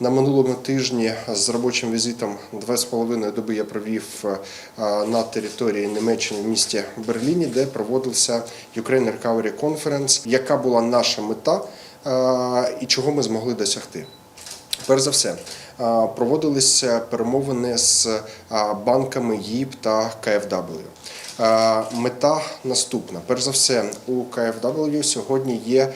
На минулому тижні з робочим візитом 2,5 доби я провів е, на території Німеччини в місті Берліні, де проводився Ukraine Recovery Conference. Яка була наша мета е, і чого ми змогли досягти? Перш за все, проводилися перемовини з банками ЄІП та КФW. Мета наступна. Перш за все, у КФW сьогодні є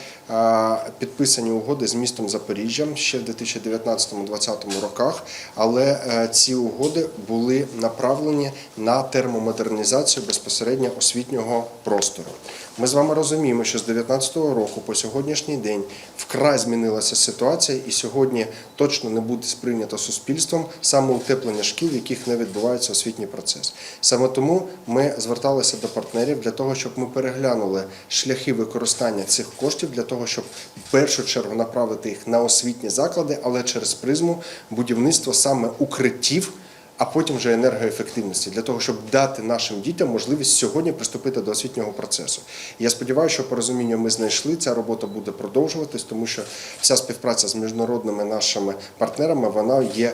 підписані угоди з містом Запоріжжя ще в 2019-2020 роках, але е, ці угоди були направлені на термомодернізацію безпосередньо освітнього простору. Ми з вами розуміємо, що з 2019 року по сьогоднішній день вкрай змінилася ситуація, і сьогодні точно не буде сприйнято суспільством саме утеплення шкіл, в яких не відбувається освітній процес. Саме тому ми зверталися до партнерів для того, щоб ми переглянули шляхи використання цих коштів для того, щоб в першу чергу направити їх на освітні заклади, але через призму будівництва саме укриттів а потім вже енергоефективності для того, щоб дати нашим дітям можливість сьогодні приступити до освітнього процесу. Я сподіваюся, що порозуміння ми знайшли. Ця робота буде продовжуватись, тому що вся співпраця з міжнародними нашими партнерами вона є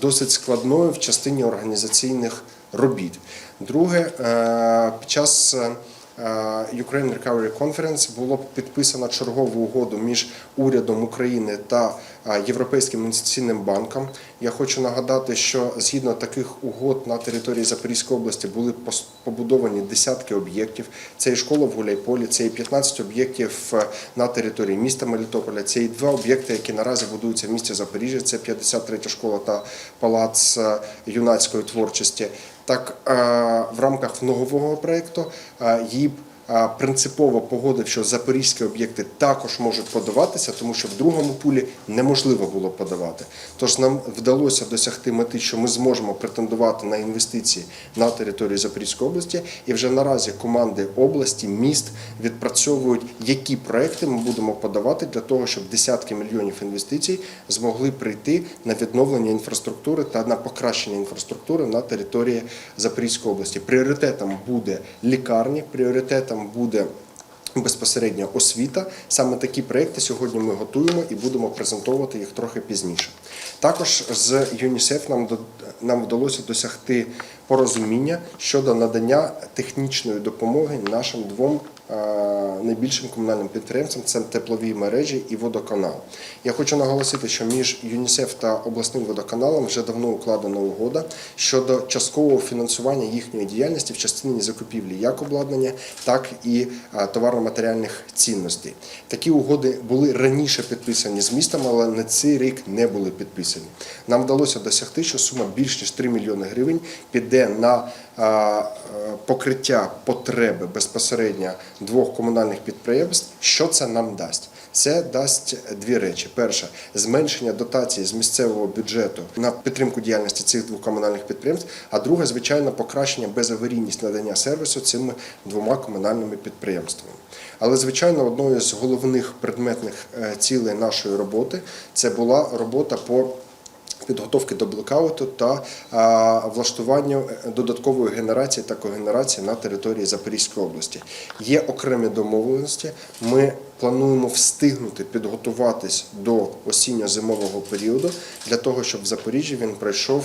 досить складною в частині організаційних робіт. Друге, е, під час е, Ukraine Recovery Conference було підписано чергову угоду між урядом України та е, Європейським інвестиційним банком. Я хочу нагадати, що згідно таких угод на території Запорізької області були побудовані десятки об'єктів. Це і школа в Гуляйполі, це і 15 об'єктів е, на території міста Мелітополя. Це і два об'єкти, які наразі будуються в місті Запоріжжя. Це 53 школа та палац е, юнацької творчості. Так, е, в рамках нового проєкту е, принципово погодив, що запорізькі об'єкти також можуть подаватися, тому що в другому пулі неможливо було подавати. Тож нам вдалося досягти мети, що ми зможемо претендувати на інвестиції на території Запорізької області, і вже наразі команди області, міст відпрацьовують, які проекти ми будемо подавати для того, щоб десятки мільйонів інвестицій змогли прийти на відновлення інфраструктури та на покращення інфраструктури на території Запорізької області. Пріоритетом буде лікарні, пріоритетом буде. Безпосередньо освіта. Саме такі проекти сьогодні ми готуємо і будемо презентувати їх трохи пізніше. Також з ЮНІСЕФ нам до- нам вдалося досягти порозуміння щодо надання технічної допомоги нашим двом найбільшим комунальним підприємствам це теплові мережі і водоканал. Я хочу наголосити, що між ЮНІСЕФ та обласним водоканалом вже давно укладена угода щодо часткового фінансування їхньої діяльності в частині закупівлі як обладнання, так і е, товарно-матеріальних цінностей. Такі угоди були раніше підписані з містом, але на цей рік не були підписані. Нам вдалося досягти, що сума більш ніж 3 мільйони гривень піде на е, е, покриття потреби безпосередньо двох комунальних підприємств. Що це нам дасть? Це дасть дві речі: перше зменшення дотації з місцевого бюджету на підтримку діяльності цих двох комунальних підприємств. А друге, звичайно, покращення безаварійність надання сервісу цими двома комунальними підприємствами. Але звичайно, одною з головних предметних е, цілей нашої роботи це була робота по підготовки до блокауту та а, влаштуванню додаткової генерації та когенерації на території Запорізької області. Є окремі домовленості. Ми плануємо встигнути підготуватись до осінньо-зимового періоду для того, щоб в Запоріжжі він пройшов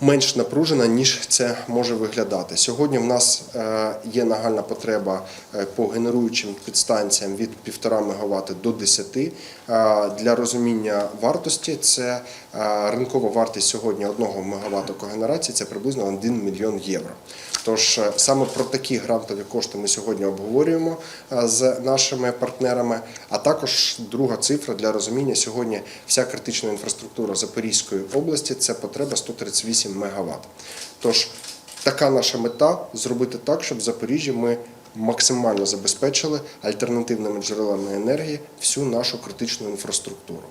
менш напружена, ніж це може виглядати. Сьогодні в нас е, є нагальна потреба е, по генеруючим підстанціям від 1,5 МВт до 10. Е, Для розуміння вартості це ринкова вартість сьогодні 1 МВт когенерації це приблизно 1 мільйон євро. Тож саме про такі грантові кошти ми сьогодні обговорюємо з нашими партнерами. А також друга цифра для розуміння сьогодні вся критична інфраструктура Запорізької області це потреба 138 МВт. Тож така наша мета зробити так, щоб в Запоріжжі ми максимально забезпечили альтернативними джерелами енергії всю нашу критичну інфраструктуру.